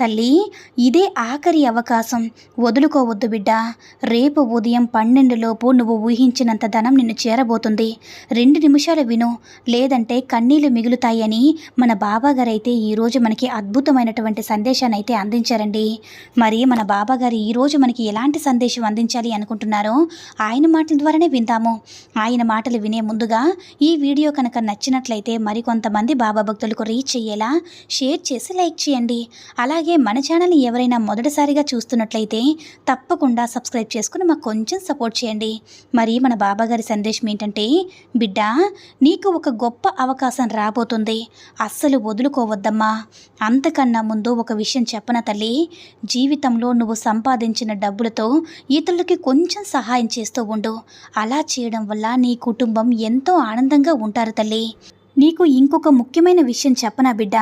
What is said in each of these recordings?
తల్లి ఇదే ఆఖరి అవకాశం. వదులుకోవద్దు బిడ్డ. రేపు ఉదయం పన్నెండులోపు నువ్వు ఊహించినంత ధనం నిన్ను చేరబోతుంది. రెండు నిమిషాలు విను. లేదంటే కన్నీళ్ళు మిగులుతాయని మన బాబాగారైతే ఈరోజు మనకి అద్భుతమైనటువంటి సందేశాన్ని అయితే అందించారండి. మరి మన బాబాగారు ఈరోజు మనకి ఎలాంటి సందేశం అందించాలి అనుకుంటున్నారో ఆయన మాటల ద్వారానే విందాము. ఆయన మాటలు వినే ముందుగా ఈ వీడియో కనుక నచ్చినట్లయితే మరికొంతమంది బాబా భక్తులకు రీచ్ అయ్యేలా షేర్ చేసి లైక్ చేయండి. అలాగే మన ఛానల్ని ఎవరైనా మొదటిసారిగా చూస్తున్నట్లయితే తప్పకుండా సబ్స్క్రైబ్ చేసుకుని మాకు కొంచెం సపోర్ట్ చేయండి. మరి మన బాబాగారి సందేశం ఏంటంటే బిడ్డ నీకు ఒక గొప్ప అవకాశం రాబోతుంది. అస్సలు వదులుకోవద్దమ్మా. అంతకన్నా ముందు ఒక విషయం చెప్పన తల్లి? జీవితంలో నువ్వు సంపాదించిన డబ్బులతో ఇతరులకి కొంచెం సహాయం చేస్తూ ఉండు. అలా చేయడం వల్ల నీ కుటుంబం ఎంతో ఆనందంగా ఉంటారు తల్లి. నీకు ఇంకొక ముఖ్యమైన విషయం చెప్పనా బిడ్డ?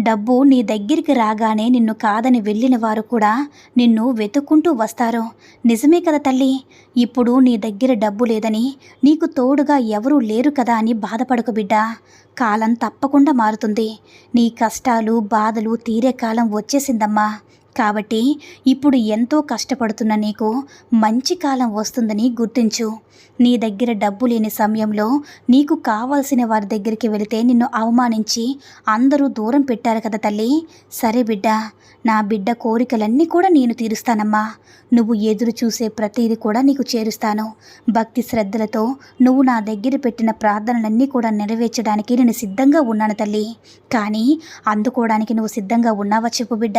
డబ్బు నీ దగ్గరికి రాగానే నిన్ను కాదని వెళ్ళిన వారు కూడా నిన్ను వెతుక్కుంటూ వస్తారు. నిజమే కదా తల్లి? ఇప్పుడు నీ దగ్గర డబ్బు లేదని నీకు తోడుగా ఎవరూ లేరు కదా అని బాధపడకు బిడ్డ. కాలం తప్పకుండా మారుతుంది. నీ కష్టాలు బాధలు తీరే కాలం వచ్చేసిందమ్మా. కాబట్టి ఇప్పుడు ఎంతో కష్టపడుతున్న నీకు మంచి కాలం వస్తుందని గుర్తించు. నీ దగ్గర డబ్బు లేని సమయంలో నీకు కావాల్సిన వారి దగ్గరికి వెళితే నిన్ను అవమానించి అందరూ దూరం పెట్టారు కదా తల్లి. సరే బిడ్డ నా బిడ్డ కోరికలన్నీ కూడా నేను తీరుస్తానమ్మా. నువ్వు ఎదురు చూసే ప్రతిదీ కూడా నీకు చేరుస్తాను. భక్తి శ్రద్ధలతో నువ్వు నా దగ్గర పెట్టిన ప్రార్థనలన్నీ కూడా నెరవేర్చడానికి నేను సిద్ధంగా ఉన్నాను తల్లి. కానీ అందుకోవడానికి నువ్వు సిద్ధంగా ఉన్నావా చెప్పు బిడ్డ.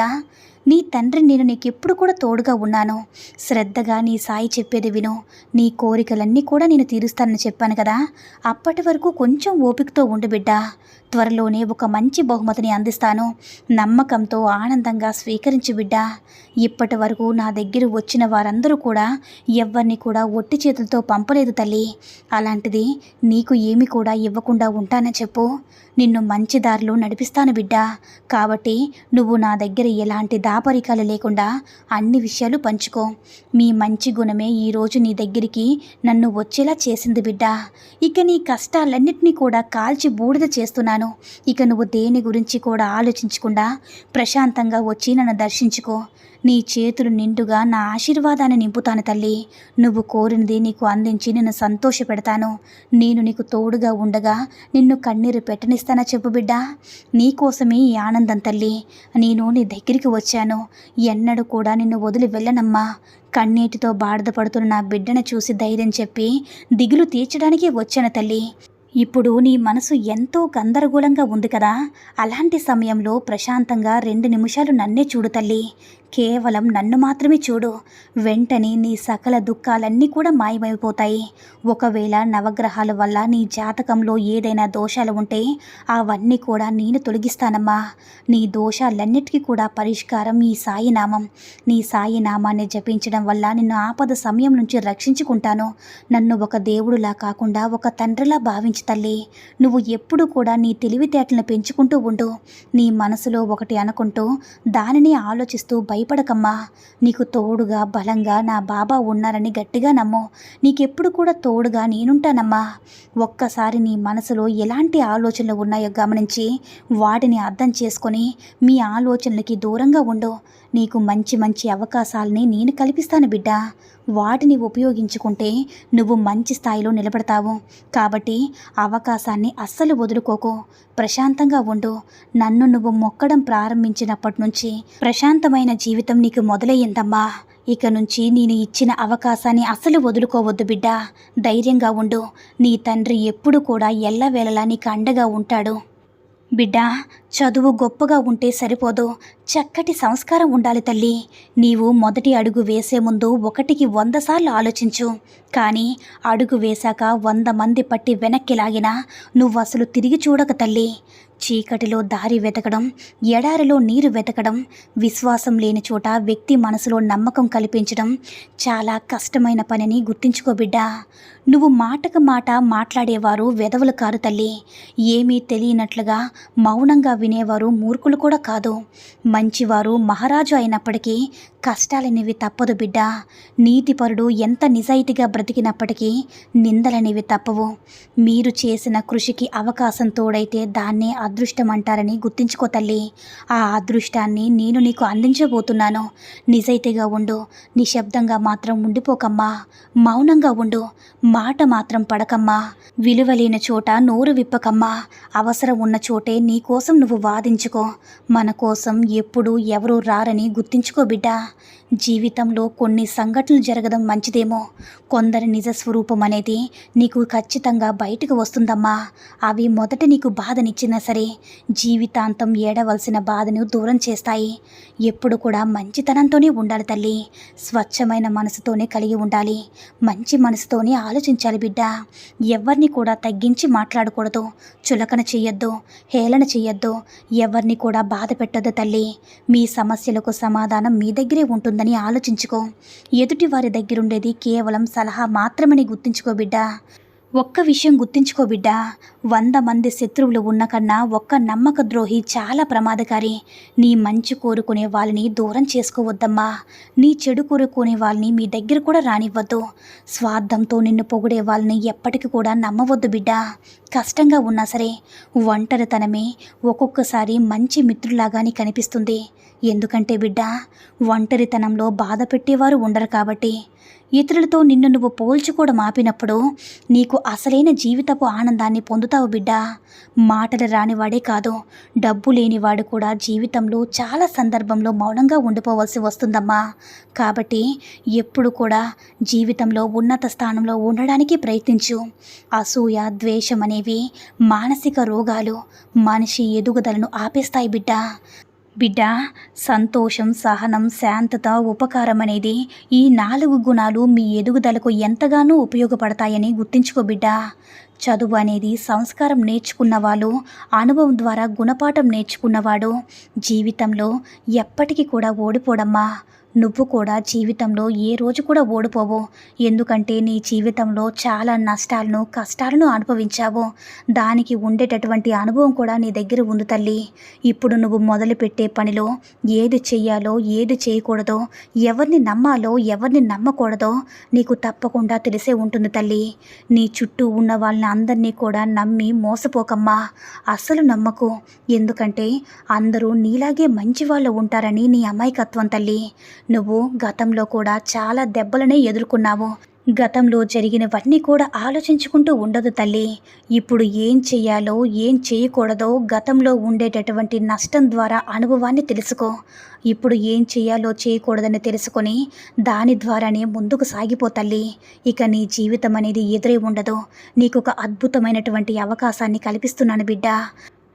నీ తండ్రి నేను నీకెప్పుడు కూడా తోడుగా ఉన్నాను. శ్రద్ధగా నీ సాయి చెప్పేది విను. నీ కోరికలన్నీ కూడా నేను తీరుస్తానని చెప్పాను కదా. అప్పటి వరకు కొంచెం ఓపికతో ఉండు బిడ్డ. త్వరలోనే ఒక మంచి బహుమతిని అందిస్తాను. నమ్మకంతో ఆనందంగా స్వీకరించు బిడ్డ. ఇప్పటి వరకు నా దగ్గర వచ్చిన వారందరూ కూడా ఎవరిని కూడా ఒట్టి చేతులతో పంపలేదు తల్లి. అలాంటిది నీకు ఏమి కూడా ఇవ్వకుండా ఉంటానని చెప్పు. నిన్ను మంచి దారిలో నడిపిస్తాను బిడ్డా. కాబట్టి నువ్వు నా దగ్గర ఎలాంటి దాపరికాలు లేకుండా అన్ని విషయాలు పంచుకో. మీ మంచి గుణమే ఈరోజు నీ దగ్గరికి నన్ను వచ్చేలా చేసింది బిడ్డ. ఇక నీ కష్టాలన్నింటినీ కూడా కాల్చి బూడిద చేస్తున్నాను. ఇక నువ్వు దేని గురించి కూడా ఆలోచించకుండా ప్రశాంతంగా వచ్చి నన్ను దర్శించుకో. నీ చేతులు నిండుగా నా ఆశీర్వాదాన్ని నింపుతాను తల్లి. నువ్వు కోరినది నీకు అందించి నిన్ను సంతోషపెడతాను. నేను నీకు తోడుగా ఉండగా నిన్ను కన్నీరు పెట్టనిస్తానా చెప్పు బిడ్డ. నీకోసమే ఈ ఆనందం తల్లి. నేను నీ దగ్గరికి వచ్చాను. ఎన్నడూ కూడా నిన్ను వదిలి వెళ్ళనమ్మా. కన్నీటితో బాధపడుతున్న నా బిడ్డను చూసి ధైర్యం చెప్పి దిగులు తీర్చడానికి వచ్చాను తల్లి. ఇప్పుడు నీ మనసు ఎంతో గందరగోళంగా ఉంది కదా. అలాంటి సమయంలో ప్రశాంతంగా రెండు నిమిషాలు నన్నే చూడు తల్లి. కేవలం నన్ను మాత్రమే చూడు. వెంటనే నీ సకల దుఃఖాలన్నీ కూడా మాయమైపోతాయి. ఒకవేళ నవగ్రహాల వల్ల నీ జాతకంలో ఏదైనా దోషాలు ఉంటే అవన్నీ కూడా నేను తొలగిస్తానమ్మా. నీ దోషాలన్నిటికీ కూడా పరిష్కారం ఈ సాయినామం. నీ సాయినామాన్ని జపించడం వల్ల నిన్ను ఆపద సమయం నుంచి రక్షించుకుంటాను. నన్ను ఒక దేవుడులా కాకుండా ఒక తండ్రిలా భావించు తల్లి. నువ్వు ఎప్పుడు కూడా నీ తెలివితేటలను పెంచుకుంటూ ఉండు. నీ మనసులో ఒకటి అనుకుంటూ దానిని ఆలోచిస్తూ భయపడకమ్మా. నీకు తోడుగా బలంగా నా బాబా ఉన్నారని గట్టిగా నమ్ము. నీకెప్పుడు కూడా తోడుగా నేనుంటానమ్మా. ఒక్కసారి నీ మనసులో ఎలాంటి ఆలోచనలు ఉన్నాయో గమనించి వాటిని అర్థం చేసుకొని మీ ఆలోచనలకి దూరంగా ఉండు. నీకు మంచి మంచి అవకాశాలని నేను కల్పిస్తాను బిడ్డా. వాటిని ఉపయోగించుకుంటే నువ్వు మంచి స్థాయిలో నిలబడతావు. కాబట్టి అవకాశాన్ని అస్సలు వదులుకోకు. ప్రశాంతంగా ఉండు. నన్ను నువ్వు మొక్కడం ప్రారంభించినప్పటి నుంచి ప్రశాంతమైన జీవితం నీకు మొదలయ్యిందమ్మా. ఇక నుంచి నేను ఇచ్చిన అవకాశాన్ని అసలు వదులుకోవద్దు బిడ్డ. ధైర్యంగా ఉండు. నీ తండ్రి ఎప్పుడు కూడా ఎల్లవేళలా నీకు అండగా ఉంటాడు. బిడ్డ చదువు గొప్పగా ఉంటే సరిపోదు. చక్కటి సంస్కారం ఉండాలి తల్లి. నీవు మొదటి అడుగు వేసే ముందు ఒకటికి వంద సార్లు ఆలోచించు. కానీ అడుగు వేశాక వంద మంది పట్టి వెనక్కి లాగినా నువ్వు అసలు తిరిగి చూడక తల్లి. చీకటిలో దారి వెతకడం ఎడారిలో నీరు వెతకడం విశ్వాసం లేని చోట వ్యక్తి మనసులో నమ్మకం కల్పించడం చాలా కష్టమైన పనిని గుర్తించుకో బిడ్డా. నువ్వు మాటకు మాట మాట్లాడేవారు వెదవులు కారు తల్లి. ఏమీ తెలియనట్లుగా మౌనంగా వినేవారు మూర్ఖులు కూడా కాదు. మంచివారు మహారాజు అయినప్పటికీ కష్టాలనేవి తప్పదు బిడ్డ. నీతిపరుడు ఎంత నిజాయితీగా బ్రతికినప్పటికీ నిందలనేవి తప్పవు. మీరు చేసిన కృషికి అవకాశం తోడైతే దాన్నే అదృష్టం అంటారని గుర్తించుకో తల్లి. ఆ అదృష్టాన్ని నేను నీకు అందించబోతున్నాను. నిజాయితీగా ఉండు. నిశ్శబ్దంగా మాత్రం ఉండిపోకమ్మా. మౌనంగా ఉండు. మాట మాత్రం పడకమ్మా. విలువలేని చోట నోరు విప్పకమ్మా. అవసరం ఉన్న చోటే నీ కోసం నువ్వు వాదించుకో. మన కోసం ఎప్పుడు ఎవరూ రారని గుర్తించుకో బిడ్డా. జీవితంలో కొన్ని సంఘటనలు జరగడం మంచిదేమో. కొందరి నిజ స్వరూపం అనేది నీకు ఖచ్చితంగా బయటకు వస్తుందమ్మా. అవి మొదట నీకు బాధనిచ్చినా సరే. జీవితాంతం ఏడవలసిన బాధను దూరం చేస్తాయి. ఎప్పుడు కూడా మంచితనంతోనే ఉండాలి తల్లి. స్వచ్ఛమైన మనసుతోనే కలిగి ఉండాలి. మంచి మనసుతోనే ఆలోచించాలి బిడ్డ. ఎవరిని కూడా తగ్గించి మాట్లాడకూడదు. చులకన చెయ్యొద్దు. హేళన చెయ్యొద్దు. ఎవరిని కూడా బాధ పెట్టొద్దు తల్లి. మీ సమస్యలకు సమాధానం మీ దగ్గరే ఉంటుందని ఆలోచించుకో. ఎదుటి వారి దగ్గరుండేది కేవలం సలహా మాత్రమని గుర్తుంచుకో బిడ్డ. ఒక్క విషయం గుర్తుంచుకో బిడ్డ. వంద మంది శత్రువులు ఉన్న కన్నా ఒక్క నమ్మక ద్రోహి చాలా ప్రమాదకారి. నీ మంచి కోరుకునే వాళ్ళని దూరం చేసుకోవద్దమ్మా. నీ చెడు కోరుకునే వాళ్ళని మీ దగ్గర కూడా రానివ్వద్దు. స్వార్థంతో నిన్ను పొగిడే వాళ్ళని ఎప్పటికీ కూడా నమ్మవద్దు బిడ్డ. కష్టంగా ఉన్నా సరే ఒంటరితనమే ఒక్కొక్కసారి మంచి మిత్రులాగాని కనిపిస్తుంది. ఎందుకంటే బిడ్డ ఒంటరితనంలో బాధ పెట్టేవారు ఉండరు కాబట్టి ఇతరులతో నిన్ను నువ్వు పోల్చుకోవడం ఆపినప్పుడు నీకు అసలైన జీవితపు ఆనందాన్ని పొందుతావు బిడ్డా. మాటలు రానివాడే కాదు డబ్బు లేనివాడు కూడా జీవితంలో చాలా సందర్భంలో మౌనంగా ఉండిపోవలసి వస్తుందమ్మా. కాబట్టి ఎప్పుడు కూడా జీవితంలో ఉన్నత స్థానంలో ఉండడానికి ప్రయత్నించు. అసూయ ద్వేషం అనేవి మానసిక రోగాలు మనిషి ఎదుగుదలను ఆపేస్తాయి బిడ్డ. బిడ్డ సంతోషం సహనం శాంతత ఉపకారం అనేది ఈ నాలుగు గుణాలు మీ ఎదుగుదలకు ఎంతగానో ఉపయోగపడతాయని గుర్తుంచుకో బిడ్డ. చదువు అనేది సంస్కారం నేర్చుకున్న వాళ్ళు అనుభవం ద్వారా గుణపాఠం నేర్చుకున్నవాడు జీవితంలో ఎప్పటికీ కూడా ఓడిపోడమ్మా. నువ్వు కూడా జీవితంలో ఏ రోజు కూడా ఓడిపోవు. ఎందుకంటే నీ జీవితంలో చాలా నష్టాలను కష్టాలను అనుభవించావు. దానికి ఉండేటటువంటి అనుభవం కూడా నీ దగ్గర ఉంది తల్లి. ఇప్పుడు నువ్వు మొదలుపెట్టే పనిలో ఏది చెయ్యాలో ఏది చేయకూడదో ఎవరిని నమ్మాలో ఎవరిని నమ్మకూడదో నీకు తప్పకుండా తెలిసే ఉంటుంది తల్లి. నీ చుట్టూ ఉన్న వాళ్ళని అందరినీ కూడా నమ్మి మోసపోకమ్మా. అస్సలు నమ్మకు. ఎందుకంటే అందరూ నీలాగే మంచి వాళ్ళు ఉంటారని నీ అమాయకత్వం తల్లి. నువ్వు గతంలో కూడా చాలా దెబ్బలనే ఎదుర్కొన్నావు. గతంలో జరిగినవన్నీ కూడా ఆలోచించుకుంటూ ఉండదు తల్లి. ఇప్పుడు ఏం చెయ్యాలో ఏం చేయకూడదో గతంలో ఉండేటటువంటి నష్టం ద్వారా అనుభవాన్ని తెలుసుకో. ఇప్పుడు ఏం చేయాలో చేయకూడదని తెలుసుకొని దాని ద్వారానే ముందుకు సాగిపో తల్లి. ఇక నీ జీవితం అనేది ఎదురై ఉండదు. నీకు ఒక అద్భుతమైనటువంటి అవకాశాన్ని కల్పిస్తున్నాను బిడ్డ.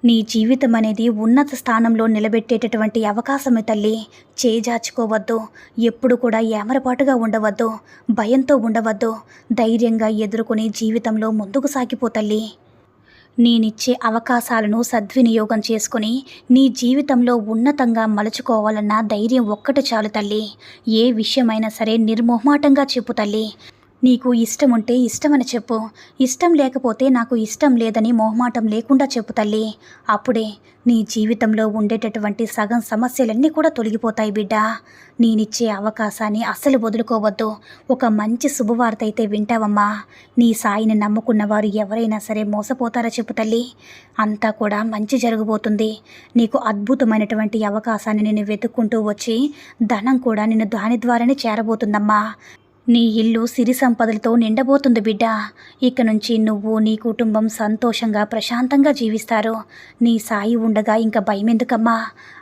నీ జీవితం అనేది ఉన్నత స్థానంలో నిలబెట్టేటటువంటి అవకాశమే తల్లి. చేజాచుకోవద్దు ఎప్పుడు కూడా ఏమరపాటుగా ఉండవద్దు. భయంతో ఉండవద్దు. ధైర్యంగా ఎదుర్కొని జీవితంలో ముందుకు సాగిపో తల్లి. నేనిచ్చే అవకాశాలను సద్వినియోగం చేసుకుని నీ జీవితంలో ఉన్నతంగా మలుచుకోవాలన్న ధైర్యం ఒక్కటి చాలు తల్లి. ఏ విషయమైనా సరే నిర్మోహమాటంగా చెప్పు తల్లి. నీకు ఇష్టం ఉంటే ఇష్టమని చెప్పు. ఇష్టం లేకపోతే నాకు ఇష్టం లేదని మొహమాటం లేకుండా చెప్పు తల్లి. అప్పుడే నీ జీవితంలో ఉండేటటువంటి సగం సమస్యలన్నీ కూడా తొలగిపోతాయి బిడ్డ. నేనిచ్చే అవకాశాన్ని అస్సలు వదులుకోవద్దు. ఒక మంచి శుభవార్త అయితే వింటావమ్మా. నీ సాయిని నమ్ముకున్న వారు ఎవరైనా సరే మోసపోతారా చెప్పు తల్లి. అంతా కూడా మంచి జరగబోతుంది. నీకు అద్భుతమైనటువంటి అవకాశాన్ని నేను వెతుక్కుంటూ వచ్చి ధనం కూడా నిన్ను దాని ద్వారానే చేరబోతుందమ్మా. నీ ఇల్లు సిరి సంపదలతో నిండబోతుంది బిడ్డ. ఇక నుంచి నువ్వు నీ కుటుంబం సంతోషంగా ప్రశాంతంగా జీవిస్తారు. నీ సాయి ఉండగా ఇంకా భయం ఎందుకమ్మా